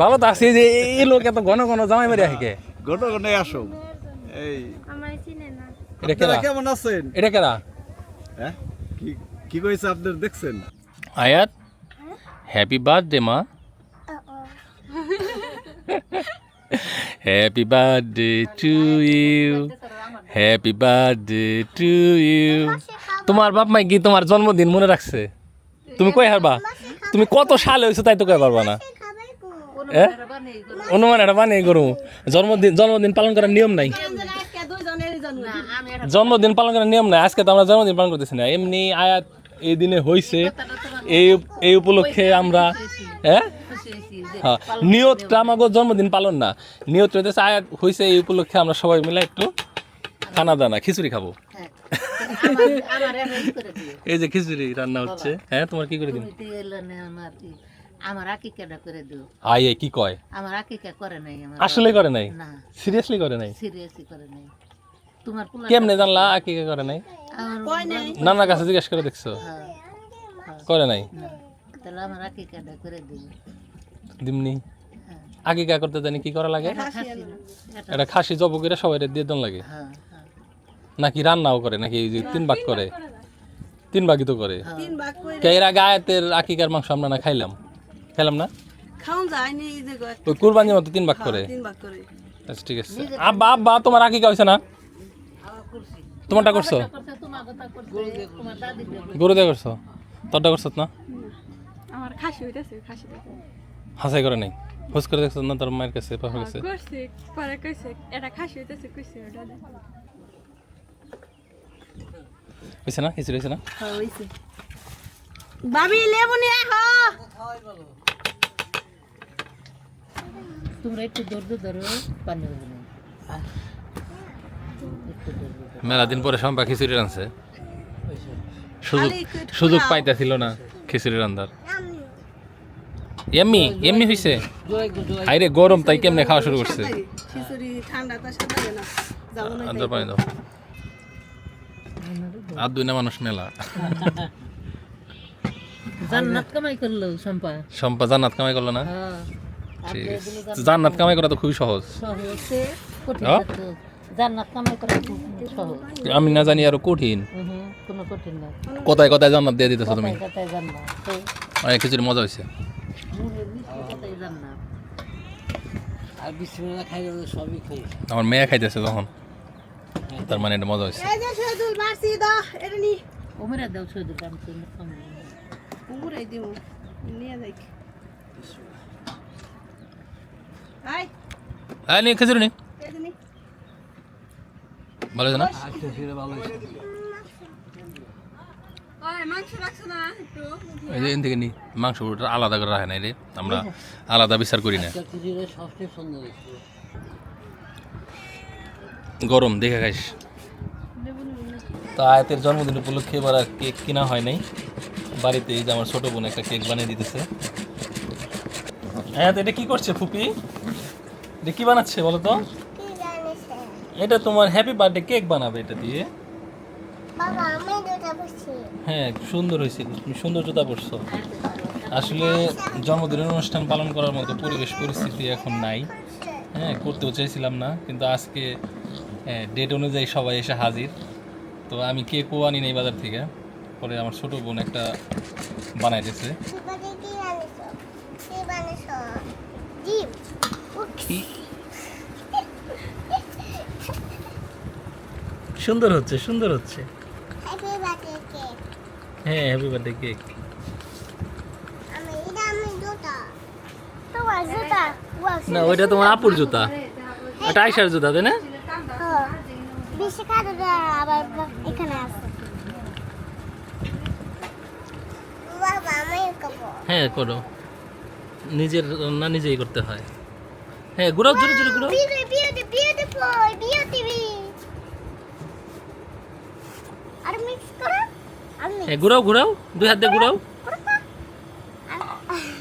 ভালো তো আছে যে এই লোক এত ঘন ঘন জামাই বাড়ি কে? ঘটে ঘটে আসো। এই। এটা কেরা? কেমন আছেন? এটা কেরা? হ্যাঁ? কি কি কইছে আপনার দেখছেন? আয়াত? হ্যাপি বার্থডে মা। Happy birthday to you happy birthday to you তোমার বাপ মাই কি তোমার জন্মদিন মনে রাখছে? তুমি কই হারবা? তুমি কত সালে হয়েছো তাই তো কই পারবা না? অনুমান এটা বানিয়ে করু জন্মদিন জন্মদিন পালন করার নিয়ম নাই। জন্মদিন পালন করার নিয়ম নাই। আজকে তো আমরা জন্মদিন পালন করতেছি না। এমনি আয়াত এই দিনে হইছে। এই এই উপলক্ষে আমরা হ্যাঁ? হ্যাঁ। নিয়তটা আমাকে জন্মদিন পালন না। নিয়ত হইতেছে আয়াত হইছে এই উপলক্ষে আমরা সবাই মিলে একটু খানা দানা খিচুড়ি খাব। দিও এই যে খিচুড়ি রান্না হচ্ছে। হ্যাঁ তোমার কি করে দিন? আমার আকিকাটা করে দিও। আয়ে কি কয়? আমার আকিকা করে নাই আমার। আসলে করে নাই? না। সিরিয়াসলি করে নাই? সিরিয়াসলি করে নাই। তোমার পোলা কেমনে জানলা কি করে নাই? আমার নানার কাছে জিজ্ঞেস করে দেখছ? হ্যাঁ, করে নাই? তাহলে আমার আকিকাটা করে দিও। দিমনি। হ্যাঁ। আগে কা করতে জানি কি করা লাগে? এটা খাসি জব করে সবাই দিয়ে দন লাগে। হ্যাঁ হ্যাঁ। নাকি রান্নাও করে নাকি তিন ভাগ করে? তিন ভাগই তো করে। হ্যাঁ। কে এর আগে আয়াতের আকিকার মাংস আমরা না খাইলাম? খাইলাম না? খাওন যায়নি এই যে ওই কুরবানির মতো তিন ভাগ করে? দিন বাদ করে। আচ্ছা ঠিক আছে। আব্বা আব্বা তোমার আকিকা হয়েছে না? তোমারটা করছ? গরু দিয়ে করছ? তোরটা করছ না? আমার খাসি হইতেছে খাসি হাসাই করে নাই? হোস করে দেখছ না তোর মায়ের কাছে পাপের কাছে? করছি পরে কইছে এটা খাসি হইতেছে কইছে ওটা দে। হয়েছে না? খিচুড়ি হয়েছে না? হ্যাঁ, হইছে। বাবি লেবু নিয়ে আহ তোমরা একটু ধৈর্য ধরো পানি। মেলা দিন পরে সম্পা খিচুড়ি রাঁধছে। সুযোগ সুযোগ পাইতেছিল না খিচুড়ি রান্ধার এমনি এমনি হয়েছে আইরে গরম তাই কেমনে খাওয়া শুরু করছে? আন্দার পানি দাও। আর দুই না মানুষ মেলা। জান্নাত কামাই করল সম্পা সম্পা জান্নাত কামাই করল না? হ্যাঁ। ঠিক আছে। জান্নাত কামাই করা তো খুবই সহজ। সহজে কঠিন হ্যাঁ? তো জান্নাত কামাই করা খুব সহজ। আমি না জানি আরও কঠিন। হুম, কোনো কঠিন না। কোথায় কোথায় জান্নাত দিয়ে দিতেছো তুমি? অনেক খিচুড়ি মজা হয়েছে আমার মেয়ে খাইতেছে তখন। তার মানে এটা মজা হয়েছে এই যে শহীদুল মারছি দাও ওমরা দাও শুধু কাম তুমি খামো পুরাই দিও নিয়ে যাই আই আয় নি খিচুড়ি নি। নি। ভালো না? না এই থেকে নি মাংস আলাদা করে রাখে নাই রে। আমরা আলাদা বিচার করি না। গরম দেখে খাইস। তা আয়াতের জন্মদিন উপলক্ষে এবার আর কেক কিনা হয় নাই। বাড়িতে এই যে আমার ছোট বোন একটা কেক বানিয়ে দিতেছে। আয়াত এটা কি করছে ফুপি? এটা কি বানাচ্ছে বলো তো? এটা তোমার হ্যাপি বার্থডে কেক বানাবে এটা দিয়ে। হ্যাঁ সুন্দর হয়েছে তুমি সুন্দর জুতা পরছো। আসলে জন্মদিনের অনুষ্ঠান পালন করার মতো পরিবেশ পরিস্থিতি এখন নাই। হ্যাঁ করতেও চাইছিলাম না কিন্তু আজকে ডেট অনুযায়ী সবাই এসে হাজির। তো আমি কেকও আনি নাই বাজার থেকে পরে আমার ছোট বোন একটা বানাই দিয়েছে সুন্দর হচ্ছে সুন্দর হচ্ছে। হ্যাঁ হ্যাপি বার্থডে কেক না ওইটা তোমার আপুর জুতা। ওটা আইসার জুতা তাই না? বেশি খাদ্য আবার এখানে আছে। বাবা আমি খাব হ্যাঁ করো। নিজের না নিজেই করতে হয়। হ্যাঁ ঘুরাও জোরে জোরে ঘুরাও। হ্যাঁ ঘুরাও ঘুরাও দুই হাত দিয়ে ঘুরাও।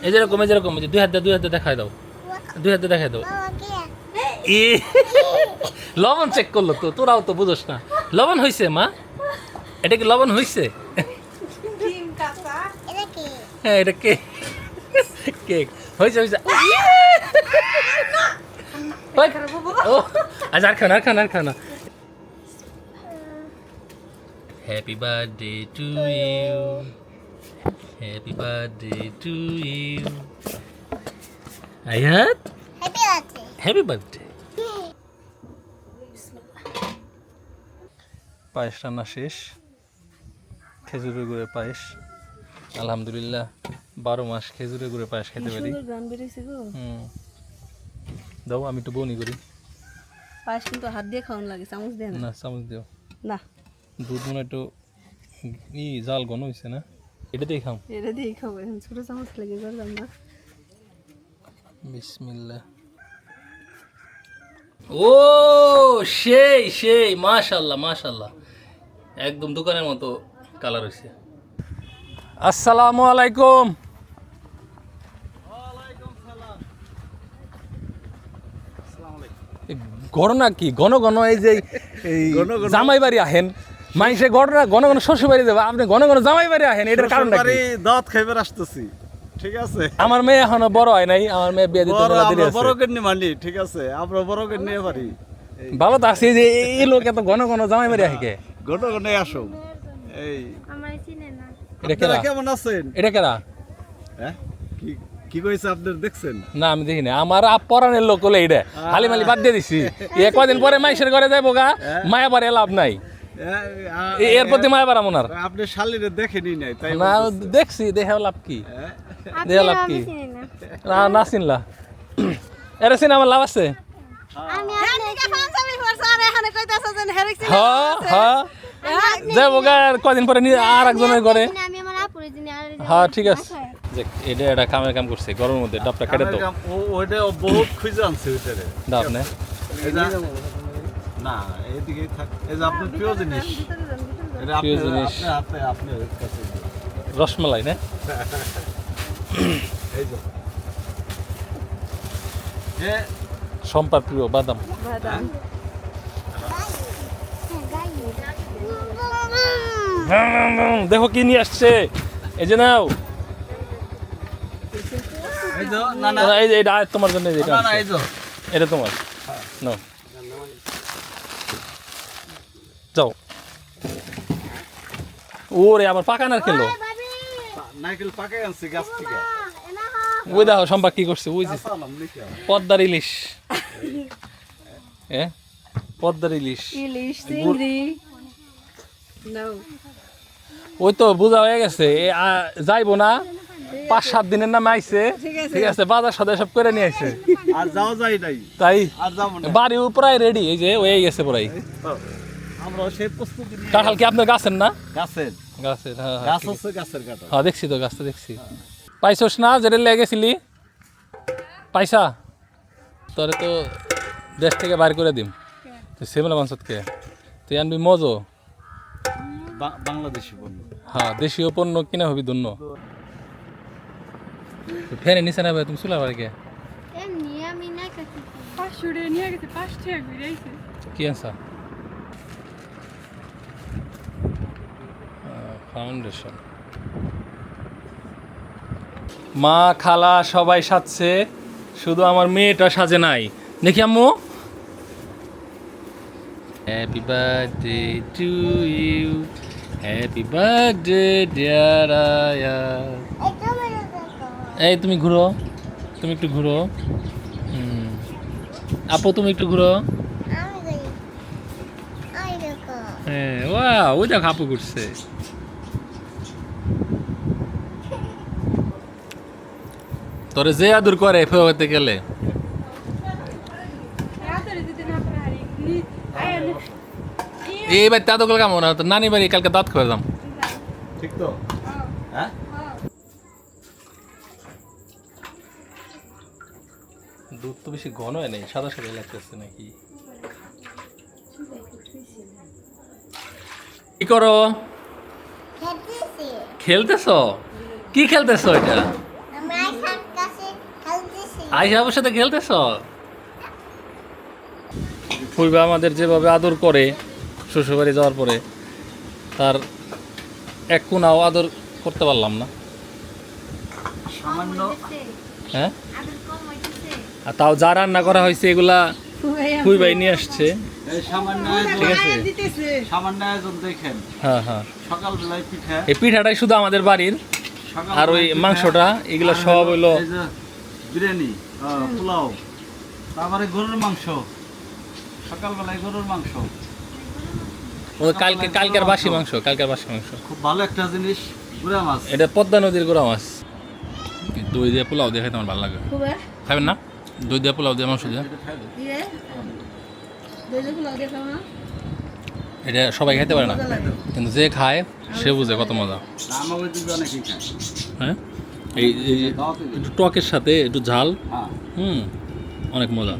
এই যেরকম এই যেরকম এই যে দুই হাত দিয়ে দুই হাত দেখাই দাও। দুই হাত দেখাই দাও। এ লবণ চেক করল তো তোরাও তো বুঝোস না। লবণ হয়েছে মা? এটা কি লবণ হয়েছে হ্যাঁ এটা কেক কেক হয়েছে হয়েছে আজ আর খান আর খান আর খান happy birthday to you happy birthday to you Ayat happy birthday পায়েস রান্না শেষ। খেজুরের গুড়ের পায়েস। আলহামদুলিল্লাহ বারো মাস খেজুরের গুড়ের পায়েস খেতে পারি। গান বেরিয়েছে গো। হুম। দাও আমি একটু বনি করি। পায়েস কিন্তু হাত দিয়ে খাওয়ানো লাগে চামচ দিয়ে না? চামচ দিও। না। দুধ মনে একটু ই জাল ঘন হয়েছে না? এটা দিয়ে খাও। এটা দিয়ে খাব এখন ছোট চামচ লেগে করলাম না। বিসমিল্লাহ। ও সেই সেই মাশাল্লাহ মাশাল্লাহ। একদম দোকানের মতো কালার হয়েছে আসসালামু আলাইকুম এ ঘটনা কি? ঘন ঘন এই যে এই জামাই বাড়ি আহেন। মাইসে ঘটনা ঘন ঘন শ্বশুর বাড়ি যাবে। আপনি ঘন ঘন জামাই বাড়ি আহেন এটার কারণটা কি? শ্বশুরবাড়ি দাঁত খাইবার আসতেছি। ঠিক আছে? আমার মেয়ে এখনও বড় হয় নাই আমার মেয়ে বিয়ে দিতে দেরি আছে। বড় কিনে মানি ঠিক আছে? আমরা বড় কিনে নিয়ে পারি। ভালো তো আছে যে এই- লোক এত ঘন ঘন জামাই বাড়ি আহে কে? ঘন ঘন আসো। এই। আমার চিনে না। এটা কেরা? কেমন আছেন? এটা কেরা? হ্যাঁ? কি কি কইছে আপনার দেখছেন? না আমি দেখি না আমার লোক হলে এটা হালি মালি বাদ দিয়ে দিছি। এ কদিন পরে মাইসের ঘরে যাইবো গা? মায়া বাড়ি লাভ নাই। এ, এর প্রতি মায়া বাড়াম ওনার আপনি শালিরে দেখেনি নাই তাই না দেখছি দেখে লাভ কি? হ্যাঁ? দেখে লাভ কি? না। না চিনলা। এরা চিনে আমার লাভ আছে? আমি হ্যাঁ গা কদিন পরে আর একজনের ঘরে। আমি আমার আপুরে দিনে আর হ্যাঁ ঠিক আছে। দেখ এটা এটা কামের কাম করছে গরমের মধ্যে ডাবটা কেটে দাও। ও বহুত খুঁজে আনছে ওইটারে ডাব নে না এইদিকে থাক। এই যে আপনার প্রিয় জিনিস। এটা প্রিয় জিনিস। আপনার হাতে কাছে রসমালাই না? এই যে। এ সম্পার প্রিয় বাদাম। দেখো কি নিয়ে আসছে। এই যে নাও। এই যে না না। এই যে এটা তোমার জন্য এটা না না আনছে। এই যে। এটা তোমার। নাও যাও। ওরে আবার পাকা না নারকেল পাকে আনছে গাছ থেকে। ওই দেখো সম্পা কি করছে ওই যে। পদ্মার ইলিশ। এ? পদ্মার ইলিশ। ইলিশ চিংড়ি। ওই তো বোঝা হয়ে গেছে। যাইবো না। পাঁচ সাত দিনের নামে আইছে। ঠিক আছে। বাজার সদাই সব করে নিয়ে আইছে। আর যাওয়া যায় নাই। তাই? আর যাব না। বাড়ি প্রায় রেডি এই যে হয়ে গেছে প্রায়। আমরা সেই প্রস্তুতি নিয়ে কাঁঠাল কি আপনার গাছের না? গাছের। গাছের হ্যাঁ হ্যাঁ, গাছ আছে। গাছের কাটা হ্যাঁ দেখছি তো গাছটা দেখছি। পাইছস না যেটা লেগেছিলি পাইসা তোরে তো দেশ থেকে বাইর করে দিম। তুই সেমলা মাংসতকে তুই আনবি মজো? বা- বাংলাদেশি পণ্য। হ্যাঁ দেশীয় পণ্য কিনে হবি ধন্য। ফেনে নিচে না ভাই তুমি চুলা আইছে। কি আনসা ফাউন্ডেশন মা খালা সবাই সাজছে শুধু আমার মেয়েটা সাজে নাই। দেখি আম্মু। Happy birthday to you happy birthday dear Aya এই তুমি ঘুরো, তুমি একটু ঘুরো। আপু, তুমি একটু ঘুরো হ্যাঁ ওয়া ওই দেখো আপু ঘুরছে তোরে যে আদর করে ফেওয়াতে গেলে এই বাড়িতে আদর করলে কেমন? নানি বাড়ি কালকে দাঁত করে দাম ঠিক তো হ্যাঁ দুধ তো বেশি ঘন হয় নাই সাদা সাদা লাগতেছে নাকি? কি করো? খেলতেছ? কি খেলতেছ এটা? আইসা আমার সাথে খেলতেছ? পূর্বে আমাদের যেভাবে আদর করে শ্বশুরবাড়ি যাওয়ার পরে তার এক কোনাও আদর করতে পারলাম না। সামান্য হ্যাঁ? আর তাও যা রান্না করা হয়েছে এগুলা খুবই ভাই নিয়ে আসছে। এই হ্যাঁ হ্যাঁ। এই পিঠাটাই শুধু আমাদের বাড়ির। আর ওই মাংসটা এগুলো সব হইল বিরিয়ানি পোলাও। তারপরে গরুর মাংস। সকালবেলায় গরুর মাংস। ও কালকে কালকের বাসি মাংস। কালকের বাসি মাংস। খুব ভালো একটা জিনিস গুড়া মাছ। এটা পদ্মা নদীর গোড়া মাছ। দই দিয়ে পোলাও দিয়ে খাইতে আমার ভালো লাগে। খাবেন না? দই দিয়া পোলাও দিয়ে মাংস দিয়ে। এটা সবাই খাইতে পারে না কিন্তু যে খায় সে বুঝে কত মজা। হ্যাঁ? এই। একটু টকের সাথে একটু ঝাল হ্যাঁ। হুম অনেক মজা।